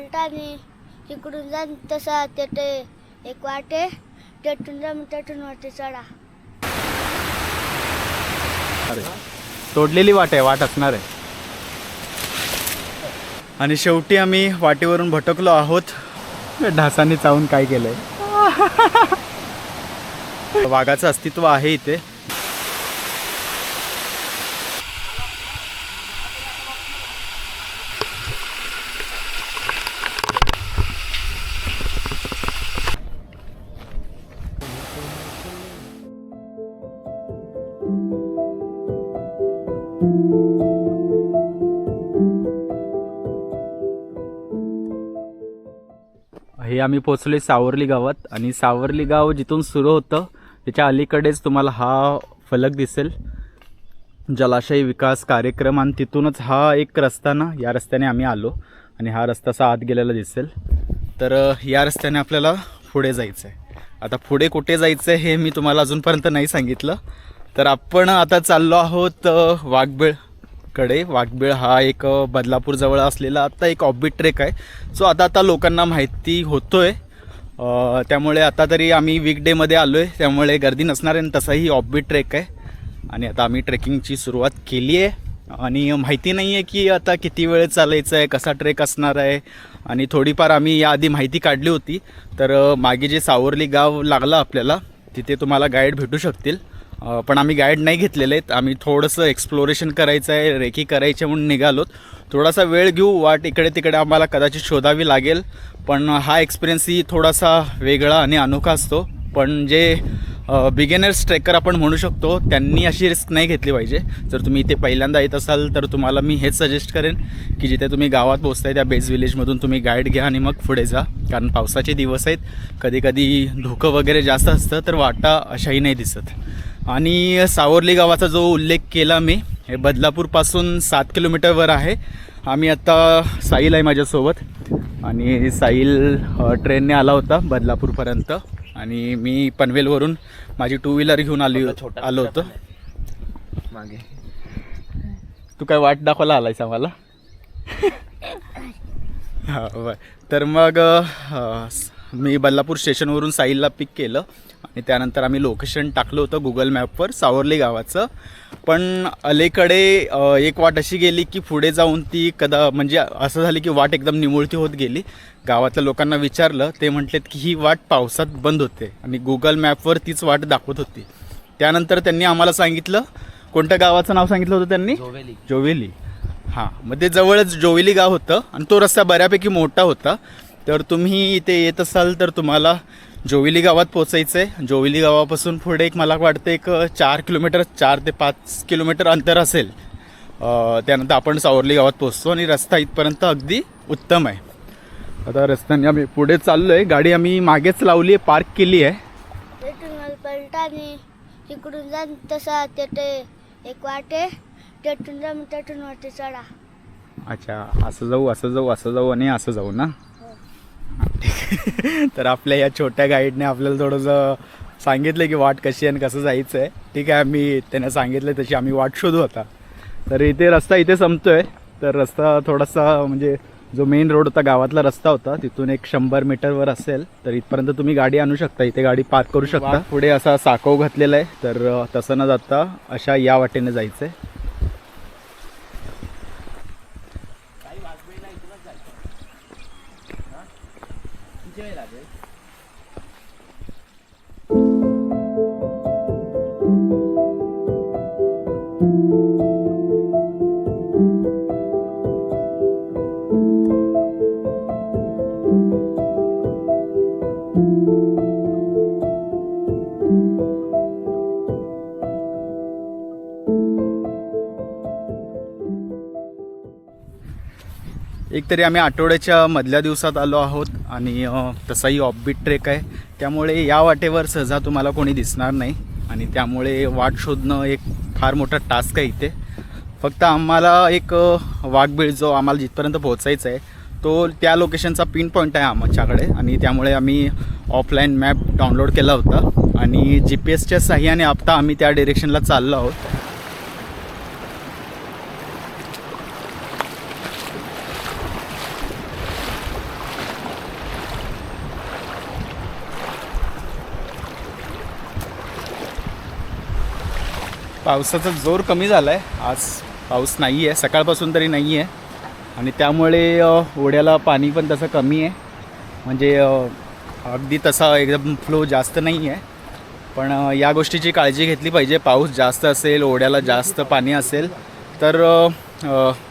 पलटाने इकडून जा तसा ते एक वाटे तेथून जा मग तेथून वाटे चढा. अरे तोडलेली वाट आहे वाट असणार आहे. आणि शेवटी आम्ही वाटेवरून भटकलो आहोत. ढासाने चावून काय केलंय? वाघाचं अस्तित्व आहे इथे. हे आम्ही पोचलोय सावरली गावात आणि सावरली गाव जिथून सुरू होतं त्याच्या अलीकडेच तुम्हाला हा फलक दिसेल. जलाशय विकास कार्यक्रम आणि तिथूनच हा एक रस्ता ना या रस्त्याने आम्ही आलो आणि हा रस्ता असा आत गेलेला दिसेल. तर या रस्त्याने आपल्याला पुढे जायचं आहे आता पुढे कुठे जायचं आहे हे मी तुम्हाला अजूनपर्यंत नाही सांगितलं. तर आपण आता चाललो आहोत अ, कडे. वाघबीळ हा एक बदलापूरजवळ असलेला आता एक ऑफबीट ट्रेक आहे. सो आता आता लोकांना माहिती होतोय. आहे त्यामुळे आता तरी आम्ही वीकडेमध्ये आलो आहे त्यामुळे गर्दी नसणार आहे आणि तसाही ऑफबीट ट्रेक आहे. आणि आता आम्ही ट्रेकिंगची सुरुवात केली आहे. आणि माहिती नाही आहे की आता किती वेळ चालायचं आहे कसा ट्रेक असणार आहे. आणि थोडीफार आम्ही याआधी माहिती काढली होती. तर मागे जे सावरली गाव लागलं आपल्याला तिथे तुम्हाला गाईड भेटू शकतील. पण आम्ही गाईड नाही घेतलेले आहेत. आम्ही थोडंसं एक्सप्लोरेशन करायचं आहे रेकी करायचे म्हणून निघालोत. थोडासा वेळ घेऊ वाट इकडे तिकडे आम्हाला कदाचित शोधावी लागेल. पण हा एक्सपिरियन्सही थोडासा वेगळा आणि अनोखा असतो. पण जे बिगेनर्स ट्रेकर आपण म्हणू शकतो त्यांनी अशी रिस्क नाही घेतली पाहिजे. जर तुम्ही इथे पहिल्यांदा येत असाल तर तुम्हाला मी हेच सजेस्ट करेन की जिथे तुम्ही गावात पोचताय त्या बेस विलेजमधून तुम्ही गाईड घ्या आणि मग पुढे जा. कारण पावसाचे दिवस आहेत. कधी कधी वगैरे जास्त असतं तर वाटा अशाही नाही दिसत. आणि सावर्ली गावाचा जो उल्लेख केला मी हे बदलापूरपासून सात किलोमीटरवर आहे. आम्ही आता साईल आहे माझ्यासोबत. आणि साईल अ, ट्रेनने आला होता बदलापूरपर्यंत. आणि मी पनवेलवरून माझी टू व्हीलर घेऊन आली आलो होतो. मागे. तू काय वाट दाखवायला आलायस आम्हाला? हा बर. तर मग मी बल्लापूर स्टेशनवरून साईलला पिक केलं आणि त्यानंतर आम्ही लोकेशन टाकलं होतं गुगल मॅपवर सावर्ली गावाचं. पण अलीकडे एक वाट अशी गेली की पुढे जाऊन ती कदा म्हणजे असं झालं की वाट एकदम निमुळती होत गेली. गावातल्या लोकांना विचारलं ते म्हटलेत की ही वाट पावसात बंद होते. आणि गुगल मॅपवर तीच वाट दाखवत होती. त्यानंतर त्यांनी आम्हाला सांगितलं कोणत्या गावाचं नाव सांगितलं होतं त्यांनी? जोवेली. जोवेली. हां मग ते जवळच जोवेली गाव होतं आणि तो रस्ता बऱ्यापैकी मोठा होता. तर तुम्ही इथे येत असाल तर तुम्हाला जोवेली गावात पोचायचं आहे जोवेली गावापासून पुढे एक मला वाटतं एक चार किलोमीटर चार ते पाच किलोमीटर अंतर असेल. त्यानंतर आपण सावर्ली गावात पोचतो आणि रस्ता इथपर्यंत अगदी उत्तम आहे. आता रस्त्याने आम्ही पुढे चाललो आहे गाडी आम्ही मागेच लावली आहे पार्क केली आहे इकडून जा तसा तिथे एक वाटे तेथून जा मग तेथून वरती चढा. अच्छा असं जाऊ असं जाऊ असं जाऊ आणि असं जाऊ ना? तर आपल्या या छोट्या गाईडने आपल्याला थोडंसं सांगितलं की वाट कशी आहे आणि कसं जायचं आहे ठीक आहे आम्ही त्याने सांगितलं तशी आम्ही वाट शोधू आता. तर इथे रस्ता इथे संपतोय. तर रस्ता थोडासा म्हणजे जो मेन रोड होता गावातला रस्ता होता तिथून एक शंभर मीटरवर असेल तर इथपर्यंत तुम्ही गाडी आणू शकता. इथे गाडी पार्क करू शकता. पुढे असा साकव घातलेला आहे. तर तसं न जाता अशा या वाटेने जायचं आहे तरी आम्ही आठवड्याच्या मधल्या दिवसात आलो आहोत आणि तसाही ऑफबीट ट्रेक आहे. त्यामुळे या वाटेवर सहजा तुम्हाला कोणी दिसणार नाही आणि त्यामुळे वाट शोधणं एक फार मोठा टास्क आहे इथे. फक्त आम्हाला एक वाघबीळ जो आम्हाला जिथपर्यंत पोहोचायचा आहे तो त्या लोकेशनचा पिन पॉईंट आहे आमच्याकडे आणि त्यामुळे आम्ही ऑफलाईन मॅप डाउनलोड केला होता. आणि जी पी एसच्या साह्याने आपता आम्ही त्या डिरेक्शनला चाललो आहोत. पावसाचा जोर कमी झाला आहे आज पाऊस नाही आहे सकाळपासून तरी नाही आहे आणि त्यामुळे ओढ्याला पाणी पण तसं कमी आहे. म्हणजे अगदी तसा एकदम फ्लो जास्त नाही आहे पण या गोष्टीची काळजी घेतली पाहिजे. पाऊस जास्त असेल ओढ्याला जास्त पाणी असेल तर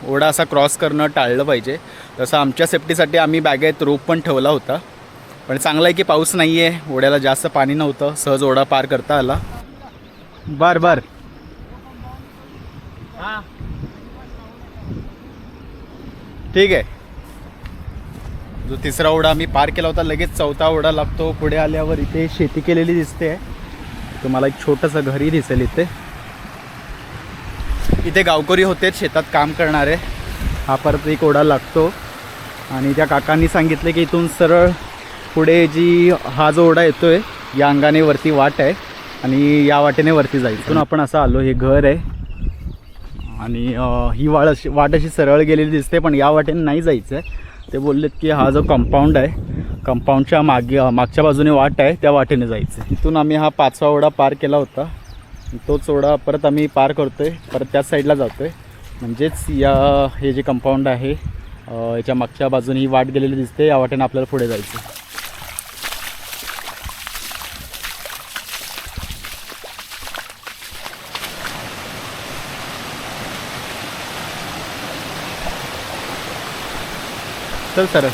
ओढा असा क्रॉस करणं टाळलं पाहिजे. तसं आमच्या सेफ्टीसाठी आम्ही बॅगेत रोप पण ठेवला होता. पण चांगलं आहे की पाऊस नाही आहे ओढ्याला जास्त पाणी नव्हतं सहज ओढा पार करता आला. बर बर. ठीक आहे. जो तिसरा ओढा आम्ही पार केला होता लगेच चौथा ओढा लागतो. पुढे आल्यावर इथे शेती केलेली दिसते. तुम्हाला एक छोटंसं घरही दिसेल इथे. इथे गावकरी होते शेतात काम करणारे. हा परत एक ओढा लागतो. आणि त्या काकांनी सांगितले की इथून सरळ पुढे जी हा जो ओढा आहे या अंगाने वरती वाट आहे. आणि या वाटेने वरती जाईल. इथून आपण असं आलो हे घर आहे. आणि ही वाट अशी वाट अशी सरळ गेलेली दिसते पण या वाटेने नाही जायचं आहे ते बोललेत की हा जो कंपाऊंड आहे कंपाऊंडच्या मागे मागच्या बाजूने वाट आहे त्या वाटेने जायचं आहे इथून आम्ही हा पाचवा ओढा पार केला होता. तोच ओढा परत आम्ही पार करतो आहे परत त्याच साईडला जातो आहे म्हणजेच या हे जे कंपाऊंड आहे याच्या मागच्या बाजूने ही वाट गेलेली दिसते या वाटेने आपल्याला पुढे जायचं चल सर.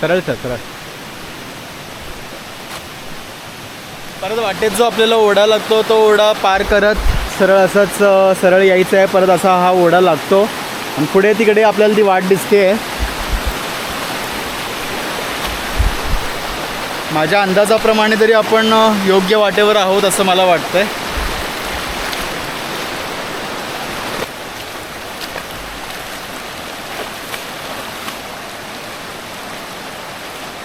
सरळ सर सरळ. परत वाटेत जो आपल्याला ओढा लागतो तो ओढा पार करत सरळ असंच सरळ यायचं आहे परत असा हा ओढा लागतो. आणि पुढे तिकडे आपल्याला ती वाट दिसते माझ्या अंदाजाप्रमाणे तरी आपण योग्य वाटेवर आहोत असं मला वाटतंय.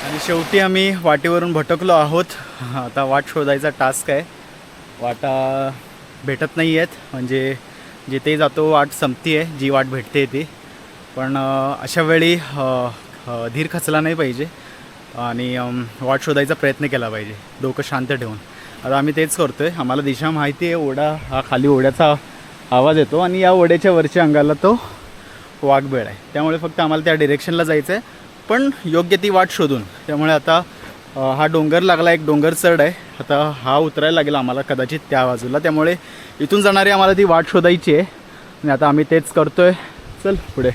आणि शेवटी आम्ही वाटेवरून भटकलो आहोत. आता वाट शोधायचा टास्क आहे. वाटा भेटत नाही आहेत. म्हणजे जिथे जातो वाट संपती आहे जी वाट भेटते ती. पण अशा वेळी धीर खचला नाही पाहिजे. आणि वाट शोधायचा प्रयत्न केला पाहिजे. डोकं शांत ठेवून. आता आम्ही तेच करतो आहे आम्हाला दिशा माहिती आहे. ओढा हा खाली ओढ्याचा आवाज येतो. आणि या ओढ्याच्या वरच्या अंगाला तो वाघबेळ आहे. त्यामुळे फक्त आम्हाला त्या डिरेक्शनला जायचं आहे पण योग्य ती वाट शोधून. त्यामुळे आता हा डोंगर लागला एक डोंगर चढ आहे. आता हा उतरायला लागेल आम्हाला कदाचित त्या बाजूला. त्यामुळे इथून जाणारी आम्हाला ती वाट शोधायची आहे. आणि आता आम्ही तेच करतो आहे चल पुढे.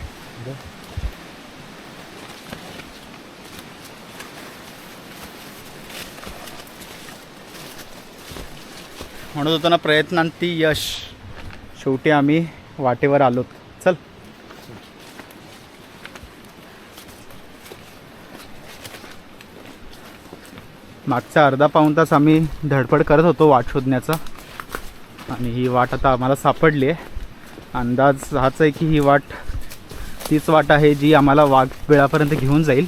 म्हणत होतो ना प्रयत्नांती यश. शेवटी आम्ही वाटेवर आलो चल मागचा अर्धा पाऊण तास आम्ही धडपड करत होतो वाट शोधण्याचा. आणि ही वाट आता आम्हाला सापडली आहे. अंदाज हाच आहे की ही वाट तीच वाट आहे जी आम्हाला वाघ वेळापर्यंत घेऊन जाईल.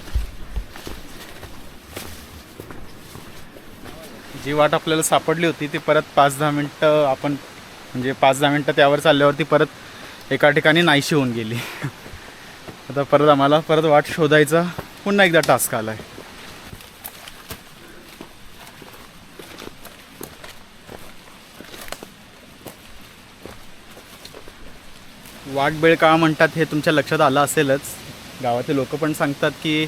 जी वाट आपल्याला सापडली होती ती परत पाच दहा मिनटं आपण म्हणजे पाच दहा मिनटं त्यावर चालल्यावरती परत एका ठिकाणी नाहीशी होऊन गेली. आता परत आम्हाला परत वाट शोधायचा पुन्हा एकदा टास्क आला आहे वाघबेळ का म्हणतात हे तुमच्या लक्षात आलं असेलच. गावातील लोक पण सांगतात की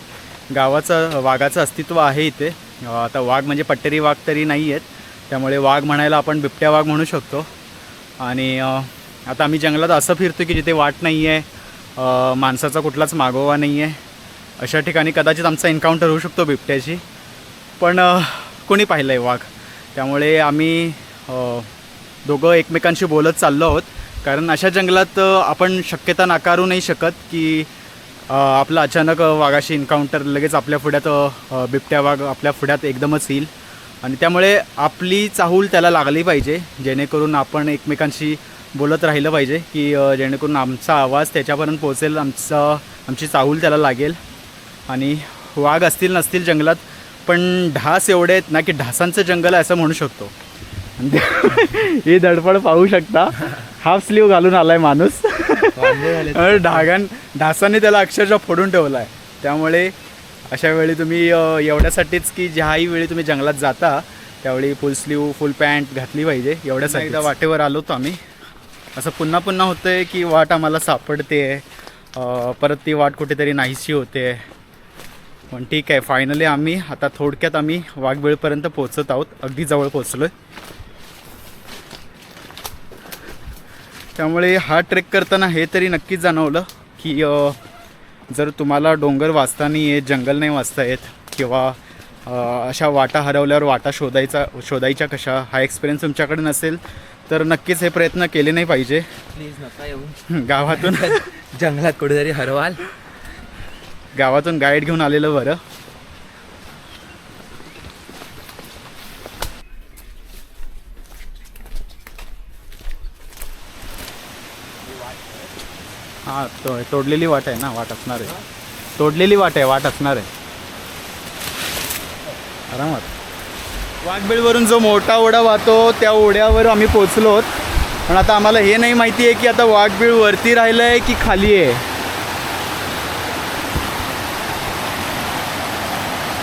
गावाचं वाघाचं अस्तित्व आहे इथे. आता वाघ म्हणजे पट्टेरी वाघ तरी नाही आहेत त्यामुळे वाघ म्हणायला आपण बिबट्या वाघ म्हणू शकतो. आणि आता आम्ही जंगलात असं फिरतो की जिथे वाट नाही आहे माणसाचा कुठलाच मागोवा नाही आहे अशा ठिकाणी कदाचित आमचा एन्काउंटर होऊ शकतो बिबट्याशी. पण कोणी पाहिलं आहे वाघ? त्यामुळे आम्ही दोघं एकमेकांशी बोलत चाललो आहोत. कारण अशा जंगलात आपण शक्यता नाकारू नाही शकत की आपला आपलं अचानक वाघाशी इन्काउंटर लगेच आपल्या पुढ्यात बिबट्या वाघ आपल्या पुढ्यात एकदमच येईल. आणि त्यामुळे आपली चाहूल त्याला लागली पाहिजे जेणेकरून आपण एकमेकांशी बोलत राहिलं पाहिजे की जेणेकरून आमचा आवाज त्याच्यापर्यंत पोहोचेल आमचा आमची चाहूल त्याला लागेल. आणि वाघ असतील नसतील जंगलात पण ढास एवढे आहेत ना की ढासांचं जंगल आहे असं म्हणू शकतो. ही धडपड पाहू शकता. हाफ स्लीव घालून आलाय माणूस. ढागान ढासांनी त्याला अक्षरशः फोडून ठेवला आहे त्यामुळे अशा वेळी तुम्ही एवढ्यासाठीच की ज्याही वेळी तुम्ही जंगलात जाता त्यावेळी फुल स्लीव फुल पॅन्ट घातली पाहिजे एवढ्यासाठी एकदा वाटेवर आलो होतो आम्ही. असं पुन्हा पुन्हा होतं आहे की वाट आम्हाला सापडते. परत ती वाट कुठेतरी नाहीशी होते. पण ठीक आहे फायनली आम्ही आता थोडक्यात आम्ही वाघबीळपर्यंत पोहोचत आहोत. अगदी जवळ पोहोचलो आहे त्यामुळे हा ट्रेक करताना हे तरी नक्कीच जाणवलं की जर तुम्हाला डोंगर वाचता नाही येत जंगल नाही वाचता येत किंवा अशा वाटा हरवल्यावर वाटा शोधायचा शोधायच्या कशा हा एक्सपिरियन्स तुमच्याकडे नसेल तर नक्कीच हे प्रयत्न केले नाही पाहिजे. प्लीज नका येऊ. गावातून जंगलात कुठेतरी हरवाल. गावातून गाईड घेऊन आलेलं बरं. हां तो तोडलेली वाट आहे ना वाट असणार आहे. तोडलेली वाट आहे वाट असणार आहे. आरामात. वाघबीळवरून जो मोठा ओढा वाहतो त्या ओढ्यावर आम्ही पोचलो पण आता आम्हाला हे नाही माहिती आहे की आता वाघबीळ वरती राहिलं आहे की खाली आहे.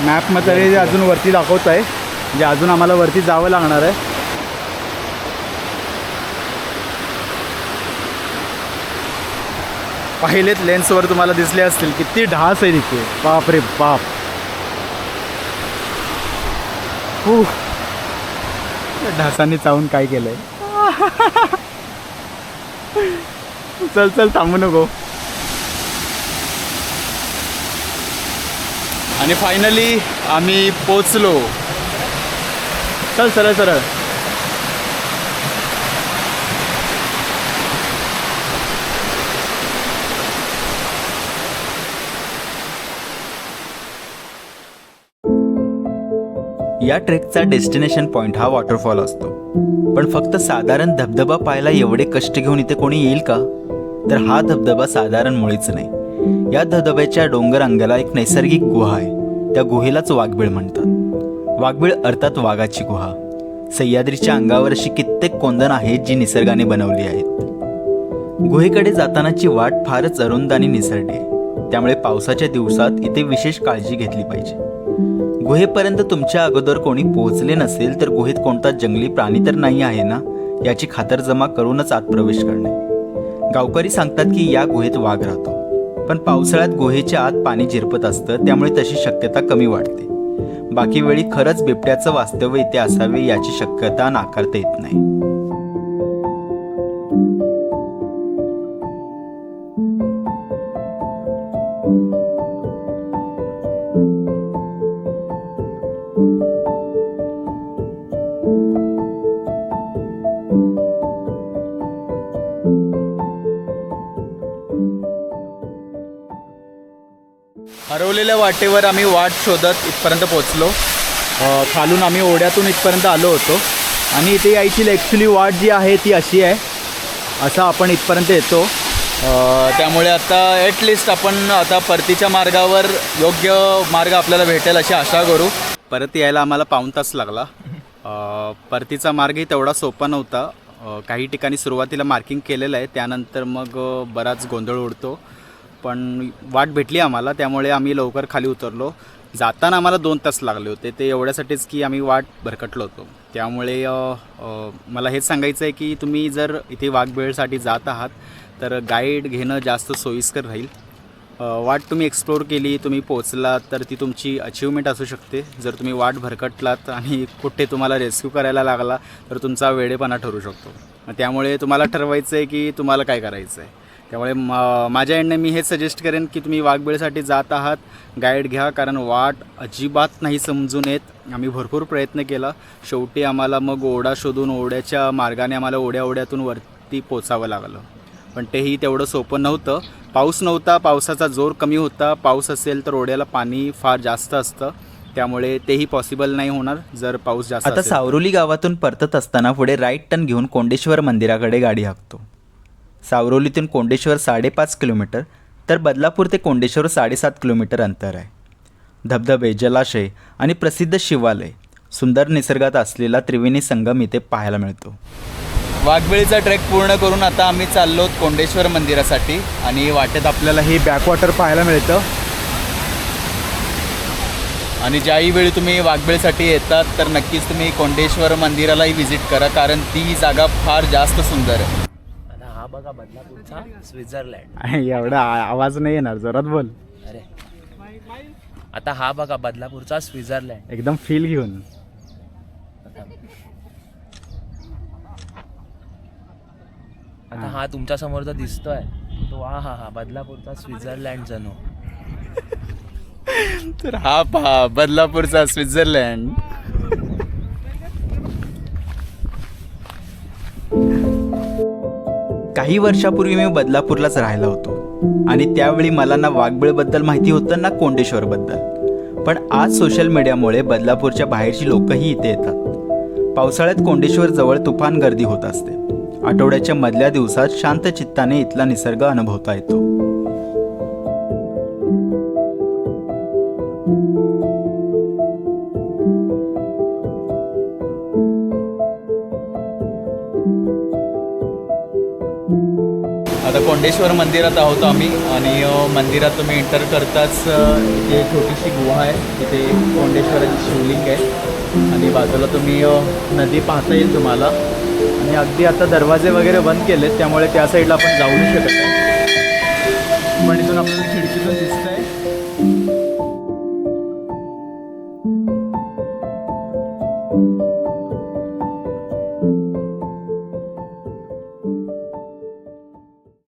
मॅपमध्ये अजून वरती दाखवत आहे म्हणजे अजून आम्हाला वरती जावं लागणार आहे. पाहिलेत लेन्सवर तुम्हाला दिसले असतील. किती ढास आहे तिथे. बाप रे बाप. हू. त्या ढासांनी चावून काय केलंय? चल चल थांबू नको. आणि फायनली आम्ही पोचलो. चल सरळ सरळ. या ट्रेकचा डेस्टिनेशन पॉइंट हा वॉटरफॉल असतो. पण फक्त साधारण धबधबा पाहायला एवढे कष्ट घेऊन इथे कोणी येईल का? तर हा धबधबा साधारण मुळीच नाही. या धबधब्याच्या डोंगर अंगाला एक नैसर्गिक गुहा आहे. त्या गुहेलाच वाघबीळ म्हणतात. वाघबीळ अर्थात वाघाची गुहा. सह्याद्रीच्या अंगावर अशी कित्येक कोंदण आहेत जी निसर्गाने बनवली आहेत. गुहेकडे जातानाची वाट फारच अरुंद आणि निसरडी आहे. त्यामुळे पावसाच्या दिवसात इथे विशेष काळजी घेतली पाहिजे. गुहेपर्यंत तुमच्या अगोदर कोणी पोहोचले नसेल तर गुहेत कोणता जंगली प्राणी तर नाही आहे ना? याची खातरजमा करूनच आत प्रवेश करणे. गावकरी सांगतात की या गुहेत वाघ राहतो. पण पावसाळ्यात गुहेच्या आत पाणी झिरपत असतं त्यामुळे तशी शक्यता कमी वाटते बाकी वेळी खरंच बिबट्याचं वास्तव्य इथे असावे याची शक्यता नाकारता येत नाही. हरवलेल्या वाटेवर आम्ही वाट शोधत इथपर्यंत पोचलो खालून आम्ही ओढ्यातून इथपर्यंत आलो होतो. आणि इथे यायची ॲक्च्युली वाट जी आहे ती अशी आहे. असा आपण इथपर्यंत येतो. त्यामुळे आता ॲटलिस्ट आपण आता परतीच्या मार्गावर योग्य मार्ग आपल्याला भेटेल अशी आशा करू. परत यायला आम्हाला पाऊण तास लागला. परतीचा मार्गही तेवढा सोपा नव्हता. काही ठिकाणी सुरुवातीला मार्किंग केलेलं आहे. त्यानंतर मग बराच गोंधळ उडतो. पण वाट भेटली आम्हाला त्यामुळे आम्ही लवकर खाली उतरलो. जाताना आम्हाला दोन तास लागले होते ते एवढ्यासाठीच की आम्ही वाट भरकटलो होतो. त्यामुळे मला हेच सांगायचं आहे की तुम्ही जर इथे वाघबेळसाठी जात आहात तर गाईड घेणं जास्त सोयीस्कर राहील. वाट तुम्ही एक्सप्लोर केली तुम्ही पोचलात तर ती तुमची अचिव्हमेंट असू शकते. जर तुम्ही वाट भरकटलात आणि कुठे तुम्हाला रेस्क्यू करायला लागला तर तुमचा वेडेपणा ठरू शकतो. मग त्यामुळे तुम्हाला ठरवायचं आहे की तुम्हाला काय करायचं आहे त्यामुळे मा माझ्या एंडने मी हेच सजेस्ट करेन की तुम्ही वाघबीळसाठी जात आहात. गाईड घ्या कारण वाट अजिबात नाही समजून येत. आम्ही भरपूर प्रयत्न केला. शेवटी आम्हाला मग ओढा शोधून ओढ्याच्या मार्गाने आम्हाला ओढ्या ओढ्यातून वरती पोचावं लागलं. पण तेही तेवढं सोपं नव्हतं. पाऊस नव्हता पावसाचा जोर कमी होता. पाऊस असेल तर ओढ्याला पाणी फार जास्त असतं. त्यामुळे तेही पॉसिबल नाही होणार. जर पाऊस जास्त आता. सावरोली गावातून परतत असताना पुढे राईट टर्न घेऊन कोंडेश्वर मंदिराकडे गाडी हाकतो. सावरोलीतून कोंडेश्वर साडेपाच किलोमीटर तर बदलापूर ते कोंडेश्वर साडेसात किलोमीटर अंतर आहे. धबधबे जलाशय आणि प्रसिद्ध शिवालय सुंदर निसर्गात असलेला त्रिवेणी संगम इथे पाहायला मिळतो. वाघबेळीचा ट्रेक पूर्ण करून आता आम्ही चाललो कोंडेश्वर मंदिरासाठी आणि वाटेत आपल्याला हे बॅकवॉटर पाहायला मिळतं. आणि ज्याही वेळी तुम्ही वाघबेळीसाठी येतात तर नक्कीच तुम्ही कोंडेश्वर मंदिरालाही व्हिजिट करा कारण ती जागा फार जास्त सुंदर आहे. बघा बदलापूरचा स्वित्झर्लंड. एवढा आवाज नाही येणार जोरात बोल. अरे. आता हा बघा बदलापूरचा स्वित्झर्लंड. एकदम फील घेऊन. आता हा तुमच्यासमोर जो दिसतोय. तो हा हा हा बदलापूरचा स्वित्झर्लंड जणू. तर हा पहा बदलापूरचा स्वित्झर्लंड. काही वर्षापूर्वी मी बदलापूरलाच राहिला होतो. आणि त्यावेळी मला ना वाघबीळबद्दल माहिती होतं ना कोंडेश्वरबद्दल. पण आज सोशल मीडियामुळे बदलापूरच्या बाहेरची लोकही इथे येतात. पावसाळ्यात कोंडेश्वर जवळ तुफान गर्दी होत असते. आठवड्याच्या मधल्या दिवसात शांत चित्ताने इथला निसर्ग अनुभवता येतो. आता कोंडेश्वर मंदिरात आहोत आम्ही आणि मंदिरात तुम्ही एंटर करताच इथे एक छोटीशी गुहा आहे. तिथे कोंडेश्वराची शिवलिंग आहे. आणि बाजूला तुम्ही नदी पाहता येईल तुम्हाला. आणि अगदी आता दरवाजे वगैरे बंद केलेत त्यामुळे त्या साईडला आपण जाऊ नाही शकत नाही पण इथून आपल्याला खिडकी